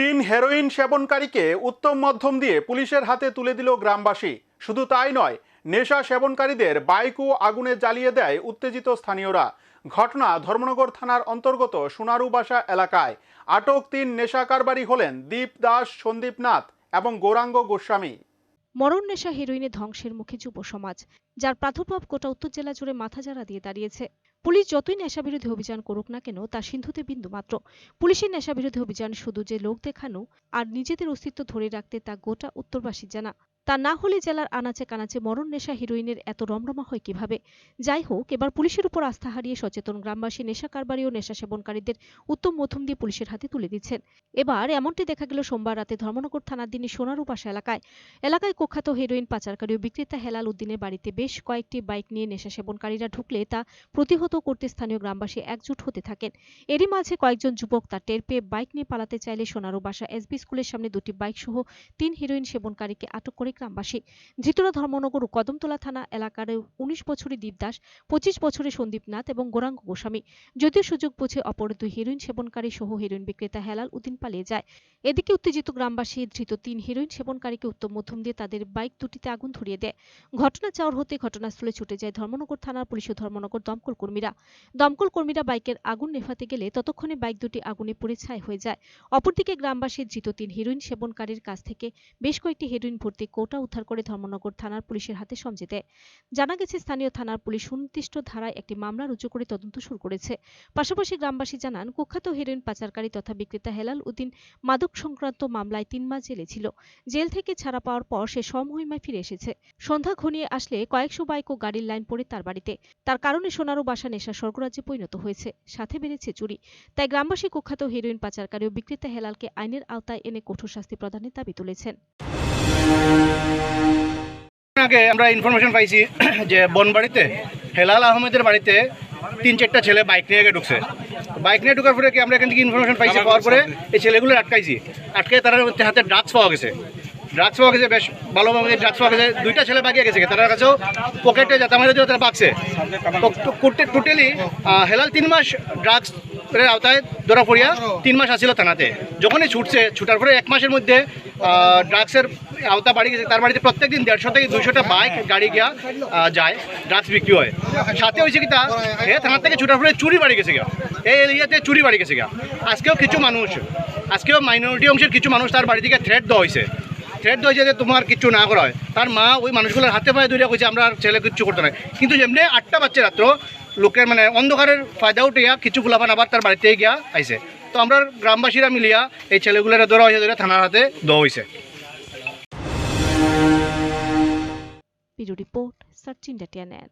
তিন হেরোইন সেবনকারীকে উত্তম মধ্যম দিয়ে পুলিশের হাতে তুলে দিল গ্রামবাসী। শুধু তাই নয়, নেশা সেবনকারীদের বাইকও আগুনে জ্বালিয়ে দেয় উত্তেজিত স্থানীয়রা। ঘটনা ধর্মনগর থানার অন্তর্গত সোনারুবাসা এলাকায়। আটক তিন নেশা কারবারি হলেন দীপ দাস, সন্দীপ নাথ এবং গৌরাঙ্গ গোস্বামী। মরণ নেশা হেরোইনে ধ্বংসের মুখে যুব সমাজ, যার প্রাদুর্ভাব গোটা উত্তর জেলা জুড়ে মাথাচাড়া দিয়ে দাঁড়িয়েছে। পুলিশ যতই নেশা বিরোধী অভিযান করুক না কেন তা সিন্ধুতে বিন্দু মাত্র। পুলিশের নেশা বিরোধী অভিযান শুধু যে লোক দেখানো আর নিজেদের অস্তিত্ব ধরে রাখতে তা গোটা উত্তরবাসী জানা। তা না হলে জেলার আনাচে কানাচে মরণ নেশা হিরোইনের এত রমরমা হয় কীভাবে? যাই হোক, এবার পুলিশের উপর আস্থা হারিয়ে সচেতন গ্রামবাসী, নেশা কারবারি ও নেশা সেবনকারীদের উত্তম মধ্যম দিয়ে পুলিশের হাতে তুলে দিচ্ছেন। এবার এমনটি দেখা গেল সোমবার রাতে ধর্মনগর থানার দিনে সোনারুপাশা এলাকায়। এলাকায় কুখ্যাত হেরোইন, পাচারকারী ও বিক্রেতা হেলাল উদ্দিনের বাড়িতে বেশ কয়েকটি বাইক নিয়ে নেশা সেবনকারীরা ঢুকলে তা প্রতিহত করতে স্থানীয় গ্রামবাসী একজোট হতে থাকেন। এরই মাঝে কয়েকজন যুবক তা টের পেয়ে বাইক নিয়ে পালাতে চাইলে সোনারু বাসা এসবি স্কুলের সামনে দুটি বাইক সহ তিন হিরোইন সেবনকারীকে আটক করে গ্রামবাসী। ধৃতরা ধর্মনগর কদমতলা থানা এলাকার উনিশ বছরের দীপদাস, পঁচিশ বছরের সন্দীপ নাথ এবং গোরাঙ্গ গোস্বামী। যদিও সুযোগ বুঝে অপর দুই হিরোইন সেবনকারী সহ হিরোইন বিক্রেতা হেলাল উদ্দিন পালিয়ে যায়। এদিকে উত্তেজিত গ্রামবাসী ধৃত তিন হিরোইন সেবনকারীকে উত্তম মধ্যম দিয়ে তাদের বাইক দুটিতে আগুন ধরিয়ে দেয়। ঘটনা চাওয়ার হতে ঘটনাস্থলে ছুটে যায় ধর্মনগর থানার পুলিশ ও ধর্মনগর দমকল কর্মীরা। দমকল কর্মীরা বাইকের আগুন নেভাতে গেলে ততক্ষণে বাইক দুটি আগুনে পুড়ে ছাই হয়ে যায়। অপরদিকে গ্রামবাসী ধৃত তিন হিরোইন সেবনকারীর কাছ থেকে বেশ কয়েকটি হেরোইন ভর্তি কোটা উদ্ধার করে ধর্মনগর থানার পুলিশের হাতে সমঝে দেয় জানা গেছে, স্থানীয় থানার পুলিশ সুনির্দিষ্ট ধারায় একটি মামলা রুজু করে তদন্ত শুরু করেছে। পাশাপাশি গ্রামবাসী জানান, কুখ্যাত হেরোইন পাচারকারী তথা বিক্রেতা হেলাল উদ্দিন মাদক সংক্রান্ত মামলায় তিন মাস জেলে ছিল। জেল থেকে ছাড়া পাওয়ার পর সে সমহিমায় ফিরে এসেছে। সন্ধ্যা ঘনিয়ে আসলে কয়েকশো বাইক ও গাড়ির লাইন পড়ে তার বাড়িতে। তার কারণে সোনারও বাসা নেশা স্বর্গরাজ্যে পরিণত হয়েছে। সাথে বেড়েছে চুরি। তাই গ্রামবাসী কুখ্যাত হেরোইন পাচারকারী ও বিক্রেতা হেলালকে আইনের আওতায় এনে কঠোর শাস্তি প্রদানের দাবি তুলেছেন। আগে আমরা ইনফরমেশন পাইছি যে বনবাড়িতে হেলাল আহমেদের বাড়িতে তিন চারটা ছেলে বাইক নিয়ে গিয়ে ঢুকছে। বাইক নিয়ে ঢুকার পরে কি আমরা এখান থেকে ইনফরমেশন পাইছি? পাওয়ার পরে এই ছেলেগুলো আটকাইছি। আটকে তারা হাতে ড্রাগস পাওয়া গেছে। ড্রাগস পাওয়া গেছে বেশ ভালোভাবে ড্রাগস পাওয়া গেছে। দুইটা ছেলে বাগিয়ে গেছে। তার কাছেও পকেটে যাতে আমাদের তারা পাকছে। টোটালি হেলাল তিন মাস ড্রাগস এর আওতায় ধরা পড়িয়া তিন মাস আসছিল থানাতে। যখনই ছুটছে, ছুটার পরে এক মাসের মধ্যে ড্রাগসের আওতা বাড়ি গেছে। তার বাড়িতে প্রত্যেক দিন দেড়শো থেকে দুইশোটা বাইক গাড়ি গিয়া যায় ড্রাগস বিক্রি হয়। সাথে হয়েছে কি তা, এ থানার থেকে ছুটার পরে চুরি বাড়ি গেছে গা এই এরিয়াতে চুরি বাড়ি গেছে গা আজকেও কিছু মানুষ, আজকেও মাইনরিটি অংশের কিছু মানুষ তার বাড়ি থেকে থ্রেট দেওয়া হয়েছে দেওয়া হয়েছে যে তোমার কিছু না করা হয় তার মা ওই মানুষগুলোর হাতে পায়ে ধরে কইছে, আমরা ছেলে কিচ্ছু করতে নাই। কিন্তু যেমনি আটটা বাচ্চা রাত্র, লোকের মানে অন্ধকারের ফায়দা উঠিয়া কিছু গুলাফান আবার তার বাড়িতে গিয়া আইছে। তো আমরা গ্রামবাসীরা মিলিয়া এই ছেলেগুলোর ধরা হয়েছে ধরে থানার হাতে দেওয়া হয়েছে রিপোর্ট সচিন ডাটিয়া টিএনএন।